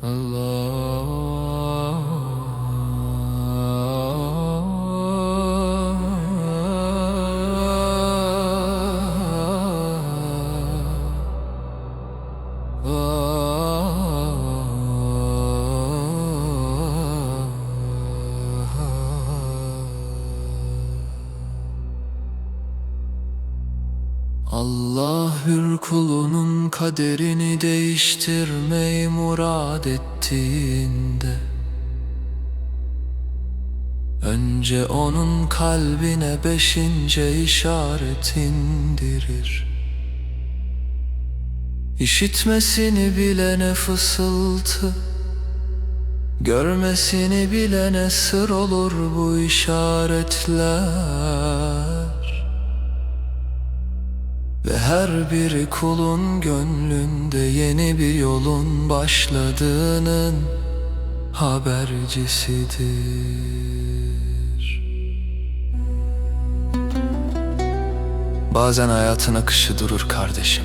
Allah hür kulunun kaderini değiştirmeyi murad ettiğinde. Önce onun kalbine beşince işaret indirir. İşitmesini bilene fısıltı Görmesini bilene sır olur bu işaretler ve her biri kulun gönlünde yeni bir yolun başladığının habercisidir. Bazen hayatın akışı durur kardeşim.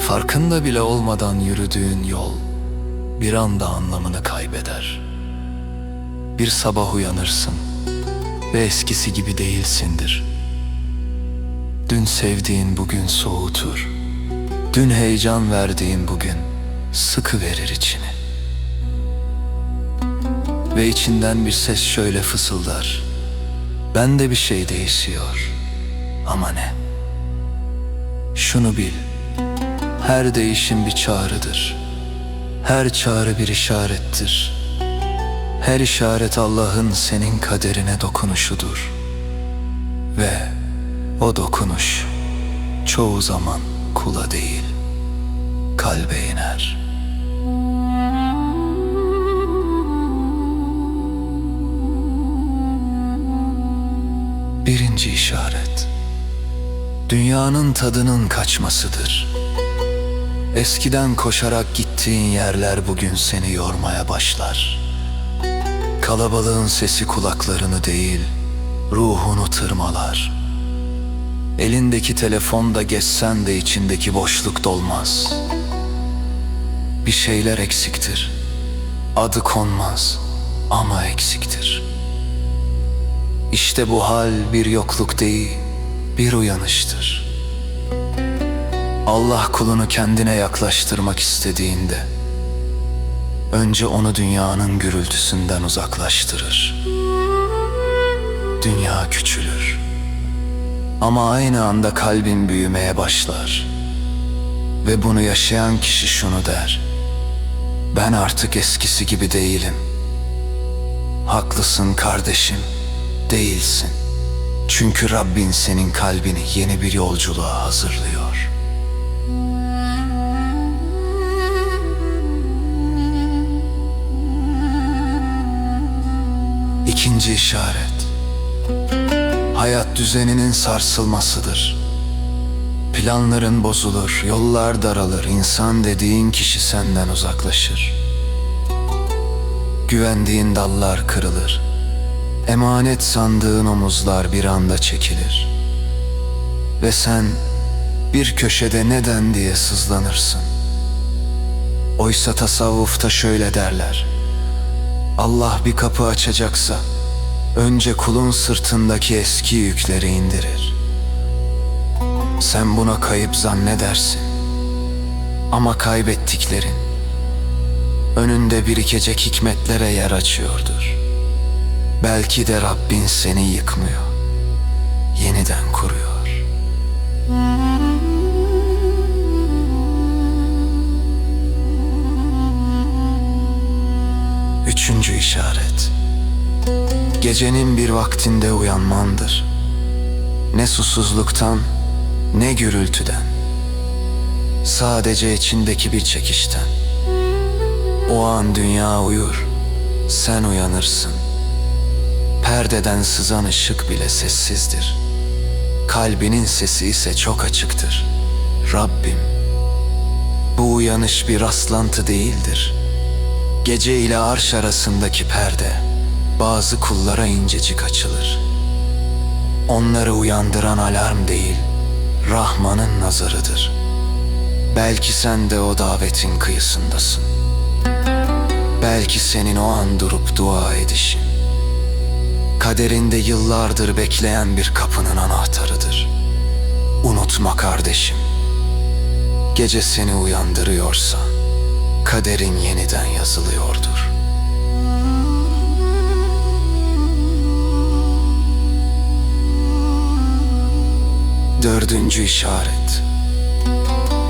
Farkında bile olmadan yürüdüğün yol bir anda anlamını kaybeder. Bir sabah uyanırsın ve eskisi gibi değilsindir. Dün sevdiğin bugün soğutur. Dün heyecan verdiğin bugün sıkı verir içini. Ve içinden bir ses şöyle fısıldar. Ben de bir şey değişiyor. Ama ne? Şunu bil. Her değişim bir çağrıdır. Her çağrı bir işarettir. Her işaret Allah'ın senin kaderine dokunuşudur. Ve o dokunuş çoğu zaman kula değil, kalbe iner. Birinci işaret Dünyanın tadının kaçmasıdır. Eskiden koşarak gittiğin yerler bugün seni yormaya başlar. Kalabalığın sesi kulaklarını değil, ruhunu tırmalar. Elindeki telefonda geçsen de içindeki boşluk dolmaz. Bir şeyler eksiktir. Adı konmaz ama eksiktir. İşte bu hal bir yokluk değil, bir uyanıştır. Allah kulunu kendine yaklaştırmak istediğinde önce onu dünyanın gürültüsünden uzaklaştırır. Dünya küçülür. Ama aynı anda kalbin büyümeye başlar. Ve bunu yaşayan kişi şunu der. Ben artık eskisi gibi değilim. Haklısın kardeşim, değilsin. Çünkü Rabbin senin kalbini yeni bir yolculuğa hazırlıyor. İkinci işaret hayat düzeninin sarsılmasıdır. Planların bozulur, yollar daralır, insan dediğin kişi senden uzaklaşır. Güvendiğin dallar kırılır. Emanet sandığın omuzlar bir anda çekilir. Ve sen bir köşede neden diye sızlanırsın. Oysa tasavvufta şöyle derler. Allah bir kapı açacaksa önce kulun sırtındaki eski yükleri indirir. Sen buna kayıp zannedersin. Ama kaybettiklerin önünde birikecek hikmetlere yer açıyordur. Belki de Rabbin seni yıkmıyor, yeniden kuruyor. Üçüncü işaret. Gecenin bir vaktinde uyanmandır. Ne susuzluktan ne gürültüden. Sadece içindeki bir çekişten. O an dünya uyur, sen uyanırsın. Perdeden sızan ışık bile sessizdir. Kalbinin sesi ise çok açıktır. Rabbim, bu uyanış bir rastlantı değildir. Gece ile arş arasındaki perde bazı kullara incecik açılır. Onları uyandıran alarm değil, Rahman'ın nazarıdır. Belki sen de o davetin kıyısındasın. Belki senin o an durup dua edişin. Kaderinde yıllardır bekleyen bir kapının anahtarıdır. Unutma kardeşim. Gece seni uyandırıyorsa kaderin yeniden yazılıyordur. Dördüncü işaret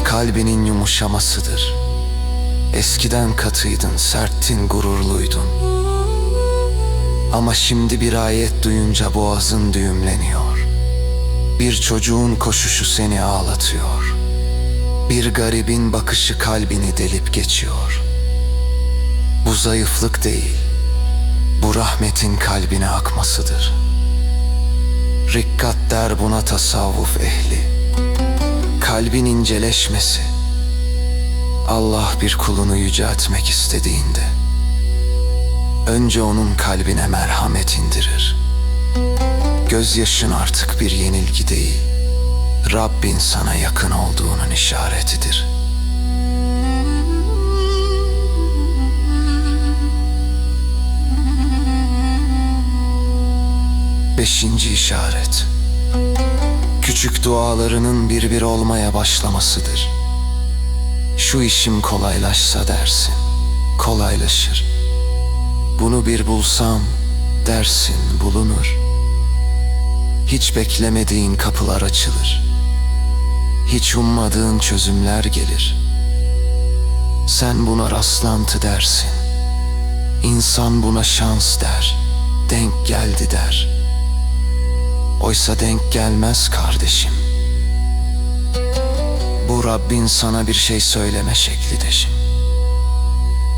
Kalbinin yumuşamasıdır. Eskiden katıydın, serttin, gururluydun. Ama şimdi bir ayet duyunca boğazın düğümleniyor. Bir çocuğun koşuşu seni ağlatıyor. Bir garibin bakışı kalbini delip geçiyor. Bu zayıflık değil, bu rahmetin kalbine akmasıdır. Rikkat der buna tasavvuf ehli. Kalbin inceleşmesi. Allah bir kulunu yüceltmek istediğinde önce onun kalbine merhamet indirir. Gözyaşın artık bir yenilgi değil. Rabbin sana yakın olduğunun işaretidir. Beşinci işaret. Küçük dualarının bir bir olmaya başlamasıdır. Şu işim kolaylaşsa dersin, kolaylaşır. Bunu bir bulsam dersin bulunur. Hiç beklemediğin kapılar açılır. Hiç ummadığın çözümler gelir. Sen buna rastlantı dersin. İnsan buna şans der. Denk geldi der. Oysa denk gelmez kardeşim. Bu Rabbin sana bir şey söyleme şeklidir.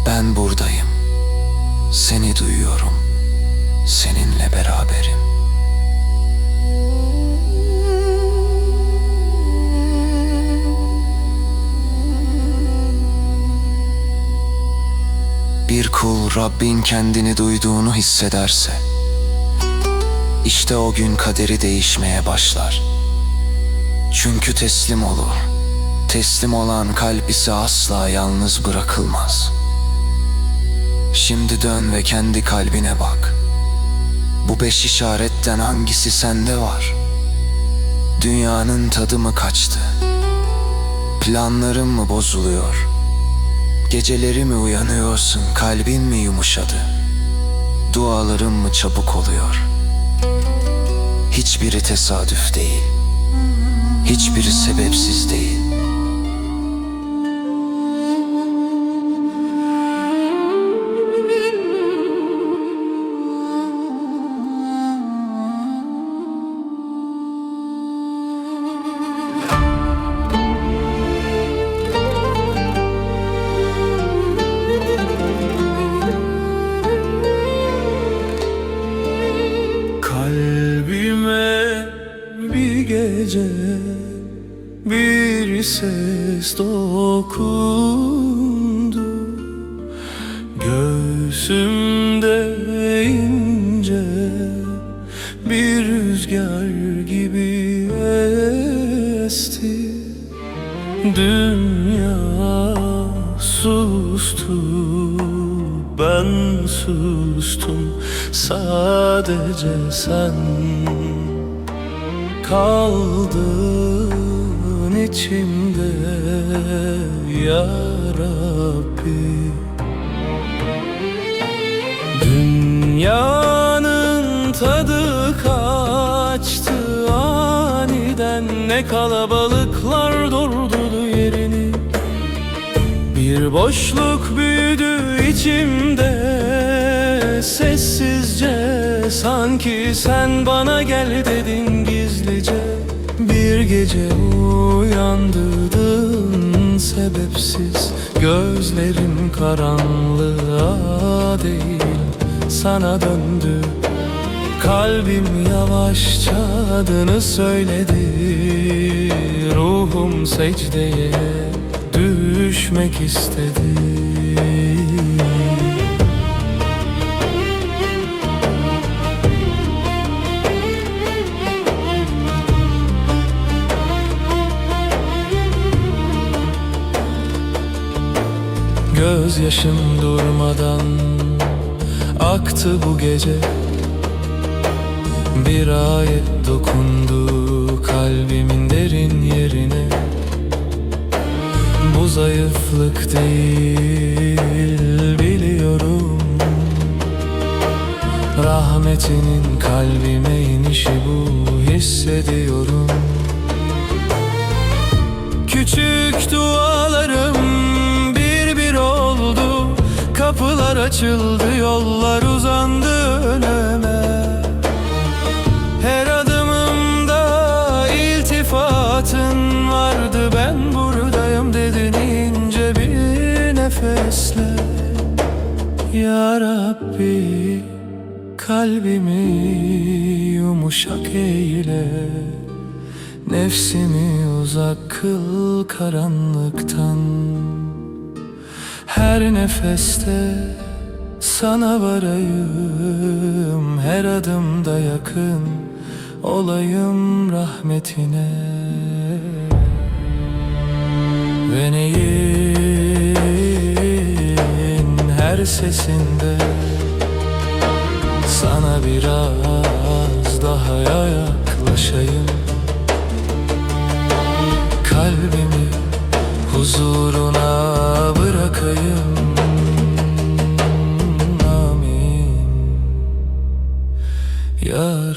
Ben buradayım. Seni duyuyorum. Seninle beraberim. Bir kul Rabbin kendini duyduğunu hissederse işte o gün kaderi değişmeye başlar. Çünkü teslim olur. Teslim olan kalp ise asla yalnız bırakılmaz. Şimdi dön ve kendi kalbine bak. Bu beş işaretten hangisi sende var? Dünyanın tadı mı kaçtı? Planların mı bozuluyor? Geceleri mi uyanıyorsun, kalbin mi yumuşadı? Duaların mı çabuk oluyor? Hiçbiri tesadüf değil. Hiçbiri sebepsiz değil. Bir rüzgar gibi esti. Dünya sustu ben sustum. Sadece sen Kaldın içimde ya Rabbi. Dünyanın tadı Ne kalabalıklar doldurdu yerini. Bir boşluk büyüdü içimde. Sessizce sanki sen bana gel dedin gizlice. Bir gece uyandırdın sebepsiz. Gözlerim karanlığa değil sana döndü Kalbim yavaşça adını söyledi. Ruhum secdeye düşmek istedi. Gözyaşım durmadan aktı bu gece Bir ayet dokundu kalbimin derin yerine. Bu zayıflık değil biliyorum. Rahmetinin kalbime inişi bu hissediyorum. Küçük dualarım bir bir oldu. Kapılar açıldı yollar uzandı Ya Rabbi kalbimi yumuşak eyle. Nefsimi uzak kıl karanlıktan. Her nefeste sana varayım Her adımda yakın olayım rahmetine. Ve neyin her sesinde Sana biraz daha yaklaşayım. Kalbimi huzuruna bırakayım. Amin. Ya